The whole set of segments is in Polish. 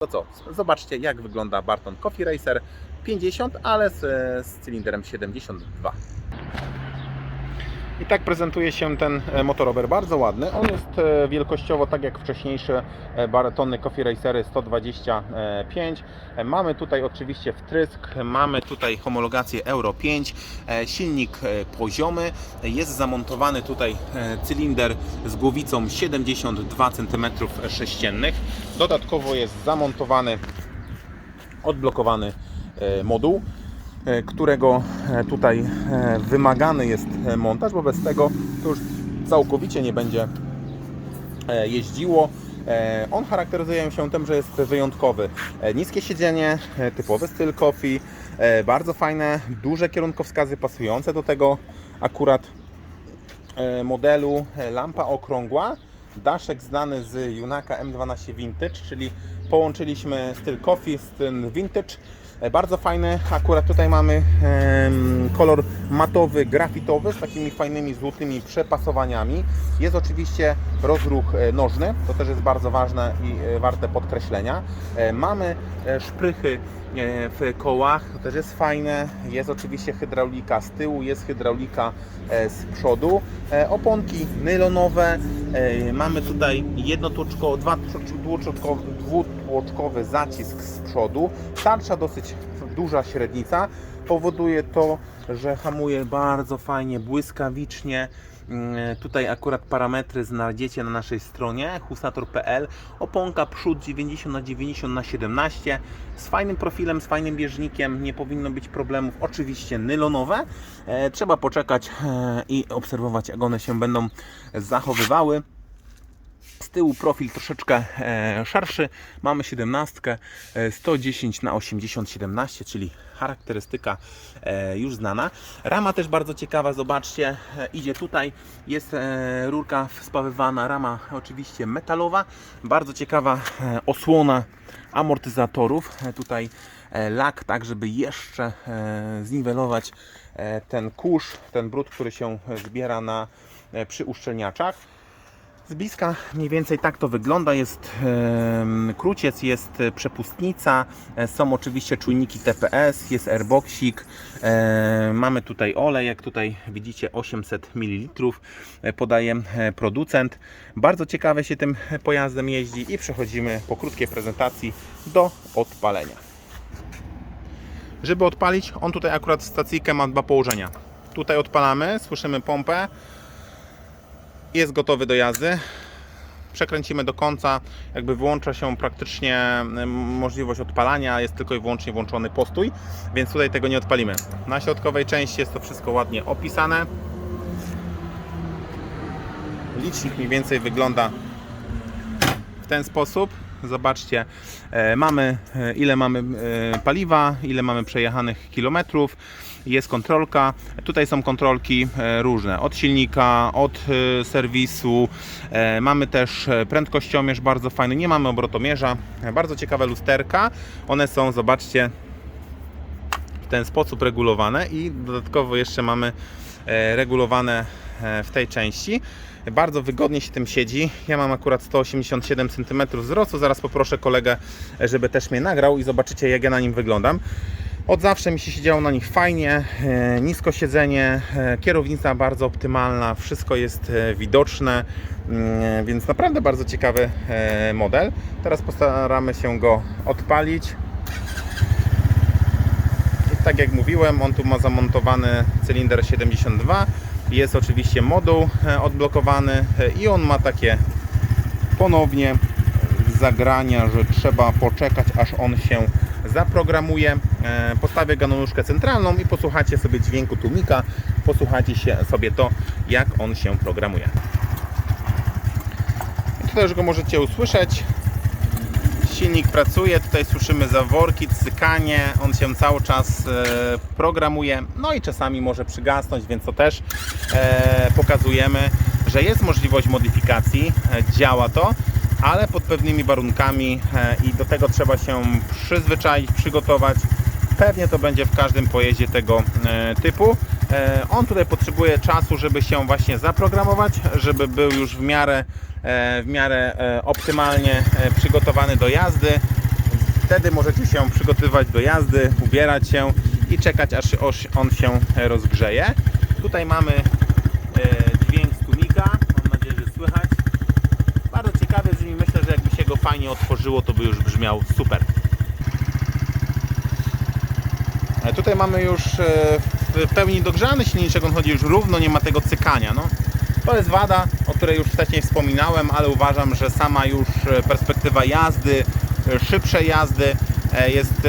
To co, zobaczcie jak wygląda Barton Coffee Racer 50, ale z, z cylindrem 72. I tak prezentuje się ten e, motorower, bardzo ładny. On jest e, wielkościowo tak jak wcześniejsze e, Bartony Coffee Racery 125. E, Mamy tutaj oczywiście wtrysk, mamy tutaj homologację Euro 5, e, silnik poziomy, jest zamontowany tutaj cylinder z głowicą 72 cm3. Dodatkowo jest zamontowany odblokowany moduł, którego e, tutaj e, wymagany jest e, montaż, wobec tego to już całkowicie nie będzie e, jeździło. E, On charakteryzuje się tym, że jest wyjątkowy. E, Niskie siedzenie, e, typowy styl e, bardzo fajne, duże kierunkowskazy pasujące do tego akurat e, modelu, e, lampa okrągła, daszek znany z Junaka M12 Vintage, czyli połączyliśmy styl coffee z tym vintage. E, Bardzo fajny, akurat tutaj mamy kolor matowy, grafitowy z takimi fajnymi złotymi przepasowaniami. Jest oczywiście rozruch e, nożny, to też jest bardzo ważne i e, warte podkreślenia. Mamy szprychy w kołach, to też jest fajne. Jest oczywiście hydraulika z tyłu, jest hydraulika z przodu. Oponki nylonowe. Mamy tutaj jednotłoczko, dwa dwutłoczkowy, dwutłoczkowy zacisk z przodu. Tarcza dosyć duża średnica. Powoduje to, że hamuje bardzo fajnie, błyskawicznie. Mm, Tutaj akurat parametry znajdziecie na naszej stronie husator.pl. Oponka przód 90 na 90 na 17 z fajnym profilem, z fajnym bieżnikiem, nie powinno być problemów. Oczywiście nylonowe. E, Trzeba poczekać e, i obserwować, jak one się będą zachowywały. Z tyłu profil troszeczkę e, szerszy. Mamy 17, e, 110 na 80 17, czyli charakterystyka e, już znana. Rama też bardzo ciekawa, zobaczcie, e, idzie tutaj, jest e, rurka spawywana, rama oczywiście metalowa. Bardzo ciekawa e, osłona amortyzatorów. E, tutaj e, lak, tak żeby jeszcze e, zniwelować e, ten kurz, ten brud, który się zbiera na, e, przy uszczelniaczach. Z bliska mniej więcej tak to wygląda. Jest kruciec, jest e, przepustnica, e, są oczywiście czujniki TPS, jest airboxik, e, mamy tutaj olej, jak tutaj widzicie 800 ml podaje producent. Bardzo ciekawe się tym pojazdem jeździ i przechodzimy po krótkiej prezentacji do odpalenia. Żeby odpalić, on tutaj akurat stacyjkę ma dwa położenia. Tutaj odpalamy, słyszymy pompę, jest gotowy do jazdy. Przekręcimy do końca, jakby wyłącza się praktycznie em, możliwość odpalania, jest tylko i wyłącznie włączony postój, więc tutaj tego nie odpalimy. Na środkowej części jest to wszystko ładnie opisane. Licznik mniej więcej wygląda w ten sposób. Zobaczcie, e, mamy e, ile mamy e, paliwa, ile mamy przejechanych kilometrów. Jest kontrolka. Tutaj są kontrolki różne. Od silnika, od serwisu. Mamy też prędkościomierz bardzo fajny. Nie mamy obrotomierza. Bardzo ciekawe lusterka. One są, zobaczcie, w ten sposób regulowane i dodatkowo jeszcze mamy regulowane w tej części. Bardzo wygodnie się tym siedzi. Ja mam akurat 187 cm wzrostu. Zaraz poproszę kolegę, żeby też mnie nagrał i zobaczycie jak ja na nim wyglądam. Od zawsze mi się siedziało na nich fajnie, e, nisko siedzenie, e, kierownica bardzo optymalna, wszystko jest e, widoczne, mm, więc naprawdę bardzo ciekawy model. Teraz postaramy się go odpalić. I tak jak mówiłem, on tu ma zamontowany cylinder 72. Jest oczywiście moduł e, odblokowany e, i on ma takie ponownie zagrania, że trzeba poczekać aż on się zaprogramuje. E, Postawię ganonuszkę centralną i posłuchacie sobie dźwięku tłumika, posłuchacie się sobie to, jak on się programuje. I tutaj już go możecie usłyszeć. Silnik pracuje, tutaj słyszymy zaworki, cykanie, on się cały czas e, programuje, no i czasami może przygasnąć, więc to też e, pokazujemy, że jest możliwość modyfikacji, e, działa to, ale pod pewnymi warunkami i do tego trzeba się przyzwyczaić, przygotować. Pewnie to będzie w każdym pojeździe tego typu. E, On tutaj potrzebuje czasu, żeby się właśnie zaprogramować, żeby był już w miarę, e, w miarę e, optymalnie przygotowany do jazdy. wtedy możecie się przygotowywać do jazdy, ubierać się i czekać aż on się rozgrzeje. Tutaj mamy dźwięk z tłumika, mam nadzieję, że słychać. Bardzo ciekawy brzmi, myślę, że jakby się go fajnie otworzyło, to by już brzmiał super. Tutaj mamy już w pełni dogrzany silniczek, on chodzi już równo, nie ma tego cykania. No, to jest wada, o której już wcześniej wspominałem, ale uważam, że sama już e, perspektywa jazdy, e, szybszej jazdy e, jest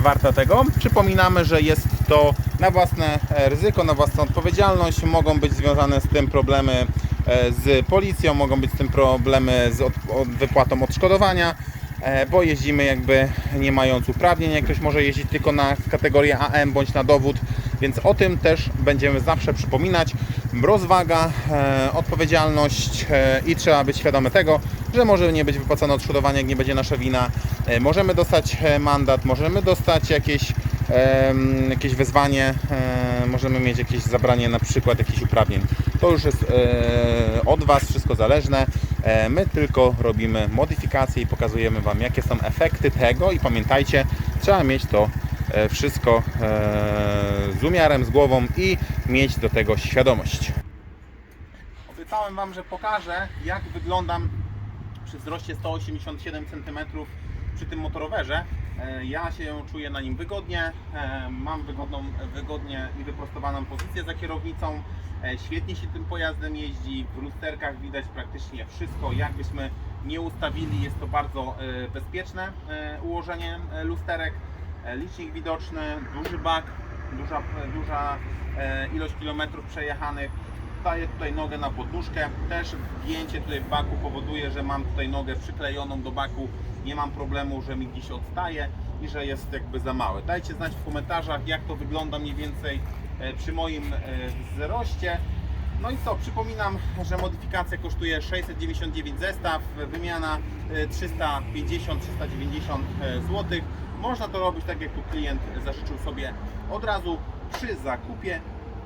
warta tego. Przypominamy, że jest to na własne ryzyko, na własną odpowiedzialność. Mogą być związane z tym problemy z policją, mogą być z tym problemy z wypłatą odszkodowania bo jeździmy jakby nie mając uprawnień. Jak ktoś może jeździć tylko na kategorię AM bądź na dowód, więc o tym też będziemy zawsze przypominać. Rozwaga, e, odpowiedzialność e, i trzeba być świadomy tego, że może nie być wypłacone odszkodowanie, jak nie będzie nasza wina. E, możemy dostać e, mandat, możemy dostać jakieś, em, jakieś wezwanie, e, możemy mieć jakieś zabranie na przykład jakichś uprawnień. To już jest e, od Was wszystko zależne. E, My tylko robimy modyfikacje i pokazujemy Wam, jakie są efekty tego. I pamiętajcie, trzeba mieć to e, wszystko e, z umiarem, z głową i mieć do tego świadomość. Obiecałem Wam, że pokażę, jak wyglądam przy wzroście 187 cm przy tym motorowerze. E, Ja się czuję na nim wygodnie, e, mam wygodną, wygodnie i wyprostowaną pozycję za kierownicą. E, Świetnie się tym pojazdem jeździ, w lusterkach widać praktycznie wszystko. Jakbyśmy nie ustawili, jest to bardzo e, bezpieczne e, ułożenie e, lusterek. E, Licznik widoczny, duży bak, duża, duża e, ilość kilometrów przejechanych. Daję tutaj nogę na podnóżkę. Też wgięcie tutaj w baku powoduje, że mam tutaj nogę przyklejoną do baku. Nie mam problemu, że mi gdzieś odstaje i że jest jakby za małe. Dajcie znać w komentarzach, jak to wygląda mniej więcej e, przy moim wzroście. No i co, przypominam, że modyfikacja kosztuje 699 zestaw, wymiana e, 350-390 zł. Można to robić tak jak tu klient zażyczył sobie od razu przy zakupie.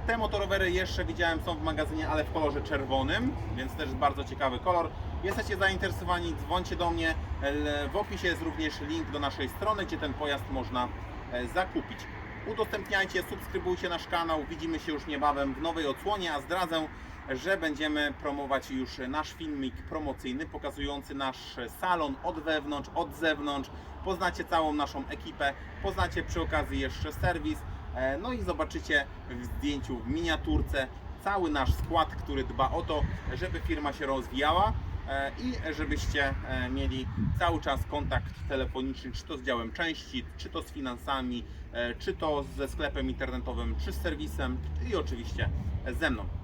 Te motorowery jeszcze widziałem są w magazynie, ale w kolorze czerwonym, więc też bardzo ciekawy kolor. Jesteście zainteresowani, dzwońcie do mnie. W opisie jest również link do naszej strony, gdzie ten pojazd można e, zakupić. Udostępniajcie, subskrybujcie nasz kanał. Widzimy się już niebawem w nowej odsłonie, a zdradzę, że będziemy promować już nasz filmik promocyjny pokazujący nasz salon od wewnątrz, od zewnątrz. Poznacie całą naszą ekipę, poznacie przy okazji jeszcze serwis. E, No i zobaczycie w zdjęciu, w miniaturce cały nasz skład, który dba o to, żeby firma się rozwijała e, i żebyście e, mieli cały czas kontakt telefoniczny, czy to z działem części, czy to z finansami, czy to ze sklepem internetowym, czy z serwisem i oczywiście ze mną.